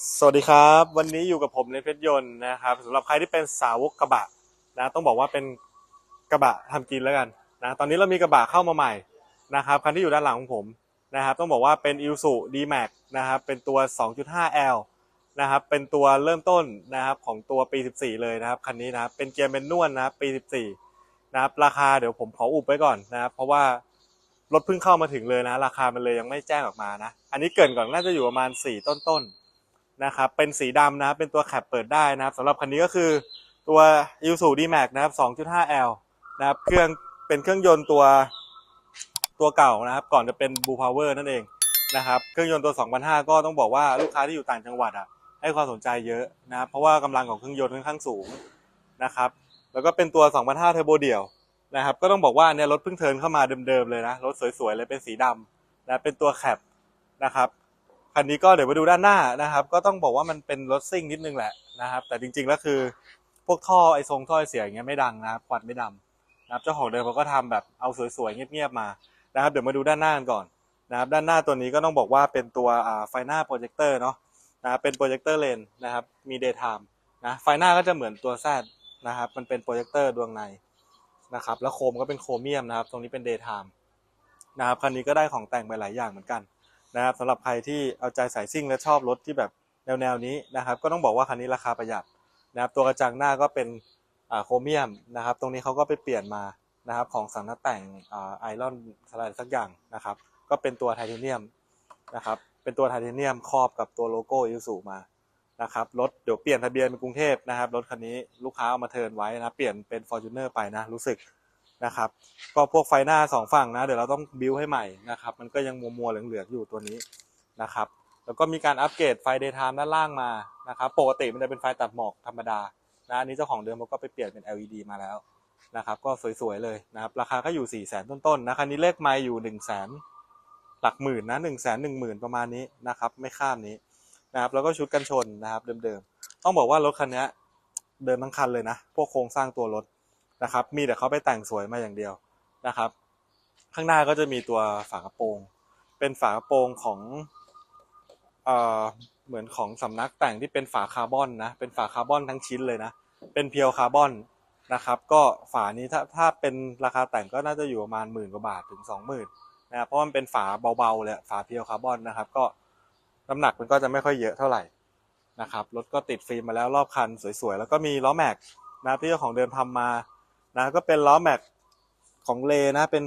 สวัสดีครับ วันนี้อยู่กับผมในเพชรยนต์นะครับสำหรับใครที่เป็นสาวกกระบะนะต้องบอกว่าเป็นกระบะทำกินแล้วกันนะตอนนี้เรามีกระบะเข้ามาใหม่นะครับคันที่อยู่ด้านหลังของผมนะครับต้องบอกว่าเป็น i l s u D-Max นะครับเป็นตัว 2.5L นะครับเป็นตัวเริ่มต้นนะครับของตัวปี 14 เลยนะครับคันนี้นะครับเป็นเกียร์เมนนวลนะครับปี 14 นะครับราคาเดี๋ยวผมขออุบไว้ก่อนนะครับเพราะว่ารถเพิ่งเข้ามาถึงเลยนะ ราคามันเลยยังไม่แจ้งออกมานะ อันนี้เกินก่อนน่าจะอยู่ประมาณ 4 ต้นๆ นะครับ เป็นสีดำนะครับ เป็นตัวแคปเปิดได้นะครับสำหรับคันนี้ก็คือตัว i l s u D-Max นะครับ 2.5L นะครับ เครื่องเป็นเครื่องยนต์ตัวตัวเก่านะครับ ก่อนจะเป็น Blue Power นั่นเองนะครับ เครื่องยนต์ตัว2,500ก็ต้องบอกว่าลูกค้าที่อยู่ต่างจังหวัดอะ ให้ความสนใจเยอะนะครับ เพราะว่ากำลังของเครื่องยนต์ค่อนข้างสูงนะครับ แล้วก็เป็นตัว2,500เทอร์โบเดี่ยวนะครับ ก็ต้องบอกว่าเนี่ยรถเพิ่งเทินเข้ามาเดิมๆเลยนะ รถสวยๆเลยเป็นสีดำนะ เป็นตัวแคปนะครับ คันนี้ก็เดี๋ยวมาดูด้านหน้านะครับ ก็ต้องบอกว่ามันเป็นรถซิ่งนิดนึงแหละนะครับ แต่จริงๆแล้วคือ พวกท่อไอทรงท่อไอเสียอย่างเงี้ยไม่ดังนะครับควันไม่ดำนะครับเจ้าของเดิมเขาก็ทำแบบเอาสวยๆเงียบๆมานะครับ เดี๋ยวมาดูด้านหน้ากันก่อนนะครับ ด้านหน้าตัวนี้ก็ต้องบอกว่าเป็นตัวไฟหน้าโปรเจคเตอร์เนาะนะครับเป็นโปรเจคเตอร์เลนนะครับมีเดย์ไทม์นะไฟหน้าก็จะเหมือนตัวแซดนะครับ มันเป็นโปรเจคเตอร์ดวงในนะครับ แล้วโคมก็เป็นโครเมียมนะครับ ตรงนี้เป็นเดย์ไทม์นะครับคันนี้ก็ได้ของแต่งไปหลายอย่างเหมือนกัน นะครับสำหรับใครที่เอาใจสายซิ่งและชอบรถที่แบบแนวๆนี้นะครับ ก็ต้องบอกว่าคันนี้ราคาประหยัดนะครับ ตัวกระจังหน้าก็เป็นโครเมียมนะครับ ตรงนี้เขาก็ไปเปลี่ยนมานะครับของสังนักแต่งอไอรอนอะไรสักอย่างนะครับ ก็เป็นตัวไทเทเนียมนะครับ เป็นตัวไทเทเนียมครอบกับตัวโลโก้อิซูมานะครับรถเดี๋ยวเปลี่ยนทะเบียนเป็นกรุงเทพนะครับรถคันนี้ลูกค้าเอามาเทิร์นไว้นะเปลี่ยนเป็น f o r t u n e r ไปนะรู้สึก นะครับ ก็พวกไฟหน้าสองฝั่งนะ เดี๋ยวเราต้องบิวให้ใหม่นะครับ มันก็ยังมัวมัวๆเหลืองๆอยู่ตัวนี้นะครับ แล้วก็มีการอัปเกรดไฟ daytime ด้านล่างมานะครับ ปกติมันจะเป็นไฟตัดหมอกธรรมดานะอันนี้เจ้าของเดิมเขาก็ไปเปลี่ยนเป็น LED มาแล้วนะครับ ก็สวยๆเลยนะครับ ราคาก็อยู่4ี่แสนต้นๆนะคันนี้เลขไมล์อยู่1นึ่งแสนหลักหมื่นนะหนึ่งแสนหนึ่งหมื่นประมาณนี้นะครับ ไม่ข้ามนี้นะครับ แล้วก็ชุดกันชนนะครับเดิมๆ ต้องบอกว่ารถคันนี้เดิมทั้งคันเลยนะ พวกโครงสร้างตัวรถ นะครับ มีแต่เขาไปแต่งสวยมาอย่างเดียวนะครับ ข้างหน้าก็จะมีตัวฝากระโปรง เป็นฝากระโปรงของเอ่อเหมือนของสำนักแต่งที่เป็นฝาคาร์บอนนะ เป็นฝาคาร์บอนทั้งชิ้นเลยนะ เป็นเพียวคาร์บอนนะครับ ก็ฝานี้ถ้าถ้าเป็นราคาแต่งก็น่าจะอยู่ประมาณหมื่นกว่าบาทถึงสองหมื่นนะครับเพราะมันเป็นฝาเบาๆเลยฝาเพียวคาร์บอนนะครับ ก็น้ำหนักมันก็จะไม่ค่อยเยอะเท่าไหร่นะครับรถก็ติดฟิล์มมาแล้วรอบคันสวยๆ แล้วก็มีล้อแม็กนะที่เจ้าของเดิมทำมา นะก็เป็นล้อแม็กของเลนะเป็น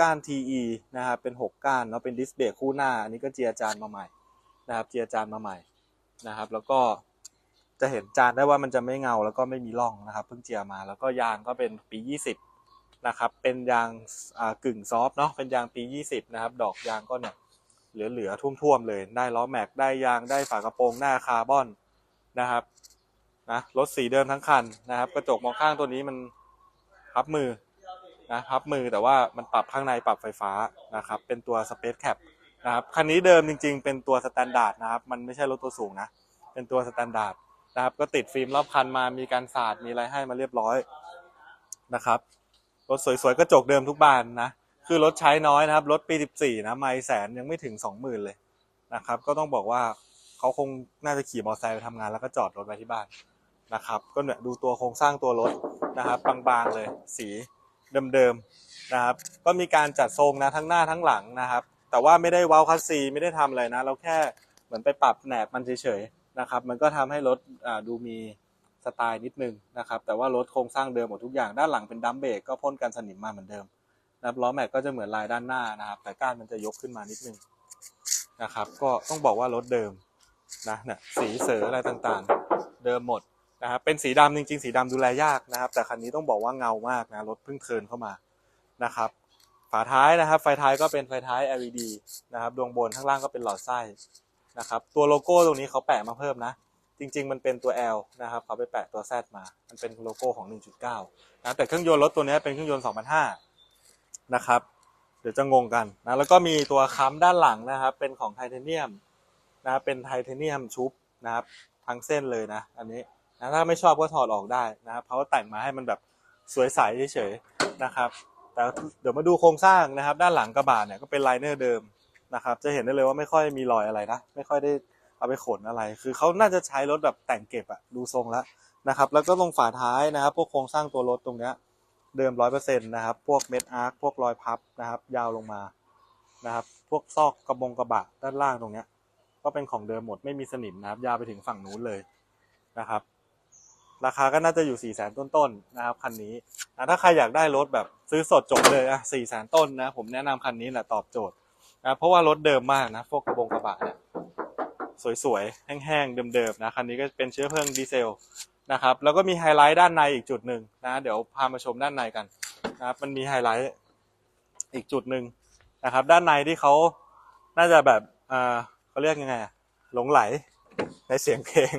ก้าน TE นะครับเป็น 6 ก้านเนาะเป็นดิสเบรกคู่หน้า อันนี้ก็เจียจานมาใหม่นะครับเจียจานมาใหม่นะครับ แล้วก็จะเห็นจานได้ว่ามันจะไม่เงาแล้วก็ไม่มีร่องนะครับ เพิ่งเจียมาแล้วก็ยางก็เป็นปี 20 นะครับ เป็นยางอ่ากึ่งซอฟเนาะเป็นยางปี 20 นะครับ ดอกยางก็เนี่ยเหลือๆท่วมๆเลยได้ล้อแม็กได้ยางได้ฝากระโปรงหน้าคาร์บอนนะครับนะรถสีเดิมทั้งคันนะครับ กระจกมองข้างตัวนี้มัน พับมือนะพับมือแต่ว่ามันปรับข้างในปรับไฟฟ้านะครับ เป็นตัว Space Cap นะครับคันนี้เดิมจริง ๆ เป็นตัวสแตนดาร์ดนะครับ มันไม่ใช่รถตัวสูงนะ เป็นตัวสแตนดาร์ดนะครับก็ติดฟิล์มรอบคันมามีการสาดมีอะไรให้มาเรียบร้อยนะครับรถสวยๆกระจกเดิมทุกบานนะคือรถใช้น้อยนะครับ รถปี 14 นะไม่แสนยังไม่ถึง 20,000 เลยนะครับ ก็ต้องบอกว่าเขาคงน่าจะขี่มอเตอร์ไซค์ไปทำงานแล้วก็จอดรถไว้ที่บ้านนะครับ ก็เนี่ยดูตัวโครงสร้างตัวรถ นะครับบางๆเลยสีเดิมๆนะครับ ก็มีการจัดทรงนะทั้งหน้าทั้งหลังนะครับ แต่ว่าไม่ได้ว้าวคัสซีไม่ได้ทำอะไรนะ เราแค่เหมือนไปปรับแหนบมันเฉยๆนะครับ มันก็ทำให้รถดูมีสไตล์นิดนึงนะครับ แต่ว่ารถโครงสร้างเดิมหมดทุกอย่างด้านหลังเป็นดัมเบรกก็พ่นกันสนิมมาเหมือนเดิมนะครับล้อแม็กก็จะเหมือนลายด้านหน้านะครับ แต่ก้านมันจะยกขึ้นมานิดนึงนะครับ ก็ต้องบอกว่ารถเดิมนะเนี่ยสีเสืออะไรต่างๆ เดิมหมด นะครับเป็นสีดำจริงๆ สีดำดูแลยากนะครับ แต่คันนี้ต้องบอกว่าเงามากนะรถเพิ่งเทินเข้ามานะครับ ฝาท้ายนะครับ ไฟท้ายก็เป็นไฟท้าย LED นะครับดวงบนข้างล่างก็เป็นหลอดไส้นะครับ ตัวโลโก้ตรงนี้เขาแปะมาเพิ่มนะ จริง ๆ มันเป็นตัว L นะครับเขาไปแปะตัว Z มา มันเป็นโลโก้ของ 1.9 นะแต่เครื่องยนต์รถตัวนี้เป็นเครื่องยนต์ 2005 นะครับ เดี๋ยวจะงงกันนะแล้วก็มีตัวค้ำด้านหลังนะครับ เป็นของไทเทเนียมนะเป็นไทเทเนียมชุบนะครับทั้งเส้นเลยนะ อันนี้ นะถ้าไม่ชอบก็ถอดออกได้นะครับเขาก็แต่งมาให้มันแบบสวยใสเฉยๆนะครับ แต่เดี๋ยวมาดูโครงสร้างนะครับ ด้านหลังกระบะเนี่ยก็เป็นไลเนอร์เดิมนะครับ จะเห็นได้เลยว่าไม่ค่อยมีรอยอะไรนะ ไม่ค่อยได้เอาไปขนอะไร คือเขาน่าจะใช้รถแบบแต่งเก็บอะดูทรงแล้วนะครับ แล้วก็ตรงฝาท้ายนะครับ พวกโครงสร้างตัวรถตรงเนี้ยเดิมร้อยเปอร์เซ็นต์นะครับ พวกเม็ดอาร์ค พวกรอยพับนะครับ ยาวลงมานะครับ พวกซอกกระบงกระบะด้านล่างตรงเนี้ย ก็เป็นของเดิมหมดไม่มีสนิมนะครับ ยาวไปถึงฝั่งนู้นเลยนะครับ ราคาก็น่าจะอยู่4ี่แสนต้นๆนะครับคันนี้ถ้าใครอยากได้รถแบบซื้อสดจบเลยอะสี่แสนต้นนะผมแนะนำคันนี้แหละตอบโจทย์นะเพราะว่ารถเดิมมากนะพวกกระบงกระบะเนี่ยสวยๆ แห้งๆ เดิมๆนะคันนี้ก็เป็นเชื้อเพลิงดีเซลนะครับแล้วก็มีไฮไลท์ด้านในอีกจุดหนึ่งนะเดี๋ยวพามาชมด้านในกันนะครับมันมีไฮไลท์อีกจุดหนึ่งนะครับด้านในที่เขาน่าจะแบบอ่าเขาเรียกยังไงอะหลงไหลในเสียงเพลง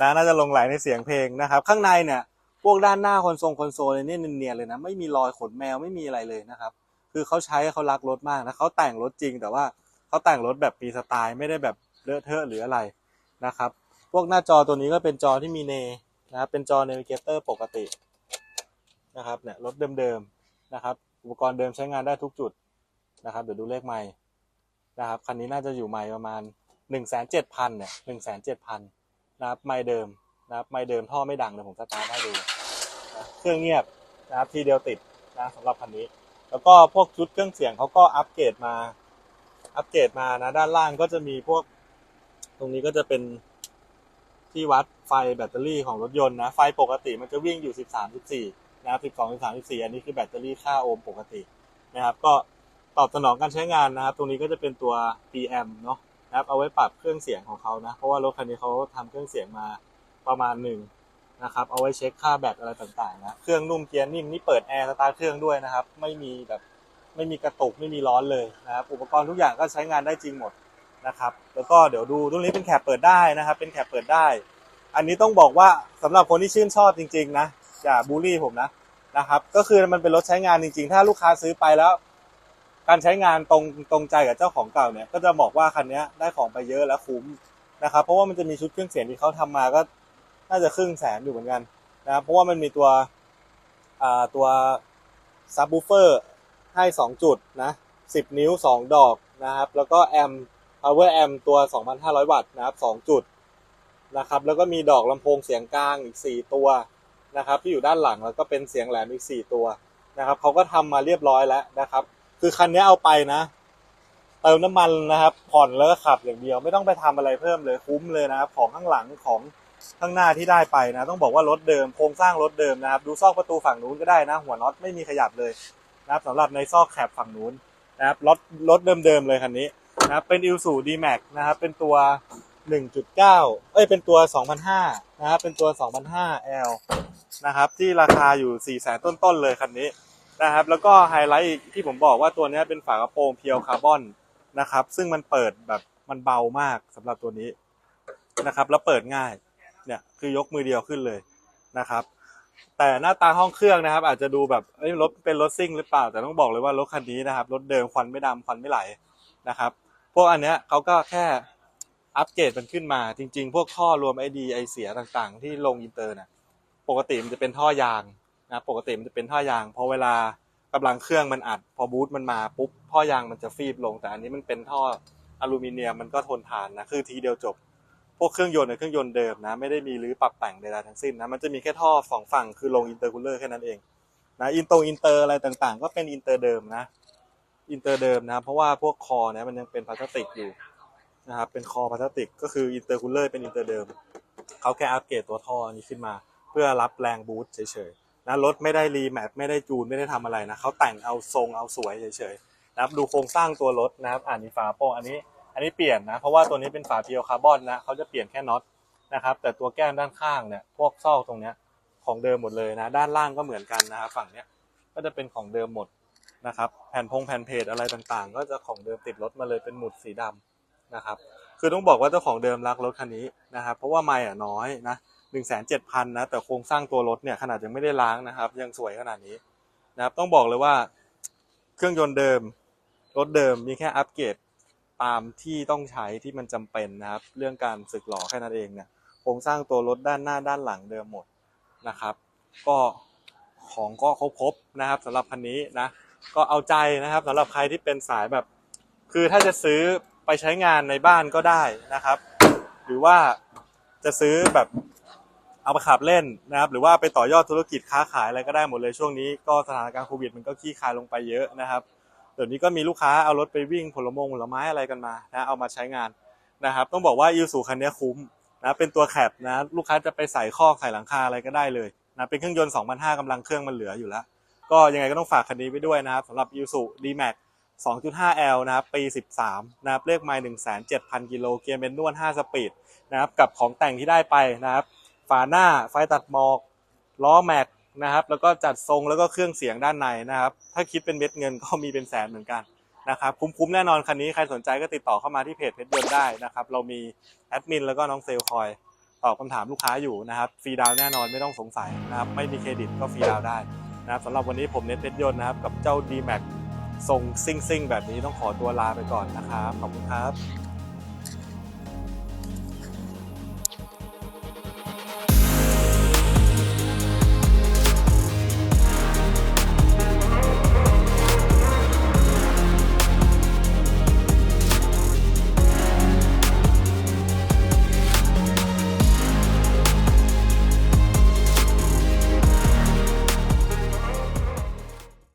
นะน่าจะลงไหลในเสียงเพลงนะครับ ข้างในเนี่ยพวกด้านหน้าคอนโซลคอนโซลเนี่ยเนียนๆเลยนะไม่มีรอยขนแมวไม่มีอะไรเลยนะครับ คือเขาใช้เขารักรถมากนะเขาแต่งรถจริงแต่ว่าเขาแต่งรถแบบปีสไตล์ไม่ได้แบบเลอะเทอะหรืออะไรนะครับ พวกหน้าจอตัวนี้ก็เป็นจอที่มีเนนะครับเป็นจอ Navigator ปกตินะครับเนี่ยรถเดิมๆนะครับ อุปกรณ์เดิมใช้งานได้ทุกจุดนะครับ เดี๋ยวดูเลขไมล์นะครับคันนี้น่าจะอยู่ไมล์ประมาณหนึ่งแสนเจ็ดพันเนี่ยหนึ่งแส นะครับไมล์เดิมนะครับไมล์เดิมท่อไม่ดังเดี๋ยวผมสตาร์ทให้ดูนะเครื่องเงียบนะครับทีเดียวติดนะสำหรับคันนี้ แล้วก็พวกชุดเครื่องเสียงเขาก็อัปเกรดมา อัปเกรดมานะด้านล่างก็จะมีพวก ตรงนี้ก็จะเป็นที่วัดไฟแบตเตอรี่ของรถยนต์นะ ไฟปกติมันจะวิ่งอยู่ 13 14 นะครับ 12 13 14 อันนี้คือแบตเตอรี่ค่าโอห์มปกตินะครับ ก็ตอบสนองการใช้งานนะครับ ตรงนี้ก็จะเป็นตัว PM เนาะ นะครับเอาไว้ปรับเครื่องเสียงของเขานะ เพราะว่ารถคันนี้เขาทำเครื่องเสียงมาประมาณหนึ่งนะครับ เอาไว้เช็คค่าแบตอะไรต่างๆนะ เครื่องนุ่มเกียร์นิ่มนี่เปิดแอร์สตาร์เครื่องด้วยนะครับ ไม่มีแบบไม่มีกระตุกไม่มีร้อนเลยนะครับ อุปกรณ์ทุกอย่างก็ใช้งานได้จริงหมดนะครับ แล้วก็เดี๋ยวดูตรงนี้เป็นแคปเปิดได้นะครับ เป็นแคปเปิดได้ อันนี้ต้องบอกว่าสำหรับคนที่ชื่นชอบจริง ๆ นะอย่าบูลลี่ผมนะนะครับ ก็คือมันเป็นรถใช้งานจริง ๆ ถ้าลูกค้าซื้อไปแล้ว การใช้งานตรงตรงใจกับเจ้าของเก่าเนี่ยก็จะบอกว่าคันนี้ได้ของไปเยอะและคุ้มนะครับ เพราะว่ามันจะมีชุดเครื่องเสียงที่เขาทำมาก็น่าจะครึ่งแสนอยู่เหมือนกันนะครับเพราะว่ามันมีตัวตัวซับ w ูเฟอร์ให้ 2 จุดนะ10 นิ้ว 2 ดอกนะครับ แล้วก็แอม power amp ตัว 2,500 วัตต์นะครับ2จุดนะครับ แล้วก็มีดอกลำโพงเสียงกลางอีก 4 ตัวนะครับ ที่อยู่ด้านหลังแล้วก็เป็นเสียงแหลมอีก 4 ตัวนะครับเขาก็ทำมาเรียบร้อยแล้วนะครับ คือคันนี้เอาไปนะเติมน้ำมันนะครับ ผ่อนแล้วก็ขับอย่างเดียว ไม่ต้องไปทำอะไรเพิ่มเลยคุ้มเลยนะครับ ของข้างหลังของข้างหน้าที่ได้ไปนะ ต้องบอกว่ารถเดิมโครงสร้างรถเดิมนะครับ ดูซอกประตูฝั่งนู้นก็ได้นะ หัวน็อตไม่มีขยับเลยนะครับสำหรับในซอกแคบฝั่งนู้นนะครับรถรถเดิมๆเลยคันนี้นะครับเป็น i l s u d Max นะครับเป็นตัว 1.9 เอ้ยเป็นตัว2,500นะครับเป็นตัว2,500 L นะครับที่ราคาอยู่ 4 0 0 0 0ต้นๆเลยคันนี้ นะครับ แล้วก็ไฮไลท์อีกที่ผมบอกว่าตัวนี้เป็นฝากระโปรงเพียวคาร์บอนนะครับ ซึ่งมันเปิดแบบมันเบามากสำหรับตัวนี้นะครับ แล้วเปิดง่ายเนี่ยคือยกมือเดียวขึ้นเลยนะครับ แต่หน้าตาห้องเครื่องนะครับ อาจจะดูแบบรถเป็นรถซิ่งหรือเปล่า แต่ต้องบอกเลยว่ารถคันนี้นะครับรถเดิมควันไม่ดำควันไม่ไหลนะครับ พวกอันเนี้ยเขาก็แค่อัปเกรดมันขึ้นมา จริง ๆ พวกท่อรวมไอดีไอเสียต่างๆ ที่ลงอินเตอร์เนี่ยปกติมันจะเป็นท่อยาง นะปกติมันจะเป็นท่อยางพอเวลากำลังเครื่องมันอัด พอบูทมันมาปุ๊บท่อยางมันจะฟีบลง แต่อันนี้มันเป็นท่ออลูมิเนียมมันก็ทนทานนะคือทีเดียวจบ พวกเครื่องยนต์ในเครื่องยนต์เดิมนะไม่ได้มีรื้อปรับแต่งใดๆทั้งสิ้นนะมันจะมีแค่ท่อสองฝั่งคือลงอินเตอร์คูลเลอร์แค่นั้นเองนะอินโตอินเตอร์อะไรต่างๆ ก็เป็นอินเตอร์เดิมนะอินเตอร์เดิมนะเพราะว่าพวกคอเนี่ยมันยังเป็นพลาสติกอยู่นะครับเป็นคอพลาสติกก็คืออินเตอร์คูลเลอร์เป็นอินเตอร์เดิมเขาแค่อัปเกรดตัวท่อนี้ขึ้นมา เพื่อรับแรงบูสต์เฉยๆ นะรถไม่ได้รีแมปไม่ได้จูนไม่ได้ทำอะไรนะเขาแต่งเอาทรงเอาสวยเฉยๆนะครับดูโครงสร้างตัวรถนะครับอ่านมีฝาโปร่งอันนี้อันนี้เปลี่ยนนะเพราะว่าตัวนี้เป็นฝาเพียวคาร์บอนนะเขาจะเปลี่ยนแค่น็อตนะครับแต่ตัวแก้มด้านข้างเนี่ยพวกซอกตรงเนี้ยของเดิมหมดเลยนะด้านล่างก็เหมือนกันนะครับฝั่งเนี้ยก็จะเป็นของเดิมหมดนะครับแผ่นพงแผ่นเพจอะไรต่างๆ ก็จะของเดิมติดรถมาเลยเป็นหมุดสีดำนะครับคือต้องบอกว่าเจ้าของเดิมรักรถคันนี้นะครับเพราะว่าไม่อะน้อยนะ หนึ่งแสนเจ็ดพันนะแต่โครงสร้างตัวรถเนี่ยขนาดยังไม่ได้ล้างนะครับ ยังสวยขนาดนี้นะครับ ต้องบอกเลยว่าเครื่องยนต์เดิม รถเดิมมีแค่อัปเกรดตามที่ต้องใช้ที่มันจำเป็นนะครับ เรื่องการสึกหล่อแค่นั้นเองเนี่ยโครงสร้างตัวรถด้านหน้าด้านหลังเดิมหมดนะครับ ก็ของก็ครบๆนะครับสำหรับคันนี้นะก็เอาใจนะครับสำหรับใครที่เป็นสายแบบ คือถ้าจะซื้อไปใช้งานในบ้านก็ได้นะครับ หรือว่าจะซื้อแบบ เอาไปขับเล่นนะครับ หรือว่าไปต่อยอดธุรกิจค้าขายอะไรก็ได้หมดเลยช่วงนี้ ก็สถานการณ์โควิดมันก็ขี้คายลงไปเยอะนะครับเดี๋ยวนี้ก็มีลูกค้าเอารถไปวิ่งผลมงผลไม้อะไรกันมานะเอามาใช้งานนะครับ ต้องบอกว่ายูสูคันนี้คุ้มนะเป็นตัวแคปนะลูกค้าจะไปใส่คอใส่หลังคาอะไรก็ได้เลยนะเป็นเครื่องยนต์2,500กำลังเครื่องมันเหลืออยู่แล้ว ก็ยังไงก็ต้องฝากคันนี้ไว้ด้วยนะครับสำหรับ i s u D-Max 2.5L นะครับปี 13 นะครับเลขไมล์107,000 กิโลเกียร์เมนนวล5สปีดนะครับกับของแต่งที่ได้ไปนะครับ ฝาหน้าไฟตัดหมอกล้อแม็กนะครับแล้วก็จัดทรงแล้วก็เครื่องเสียงด้านในนะครับ ถ้าคิดเป็นเม็ดเงินก็มีเป็นแสนเหมือนกันนะครับคุ้มๆแน่นอนคันนี้ใครสนใจก็ติดต่อเข้ามาที่เพจเพชรยนต์ได้นะครับเรามีแอดมินแล้วก็น้องเซลคอยตอบคำถามลูกค้าอยู่นะครับฟรีดาวแน่นอนไม่ต้องสงสัยนะครับไม่มีเครดิตก็ฟรีดาวได้นะครับสำหรับวันนี้ผมเน็ตเพชรยนต์นะครับกับเจ้า D-Max ทรงซิ่งๆ แบบนี้ต้องขอตัวลาไปก่อนนะครับขอบคุณครับ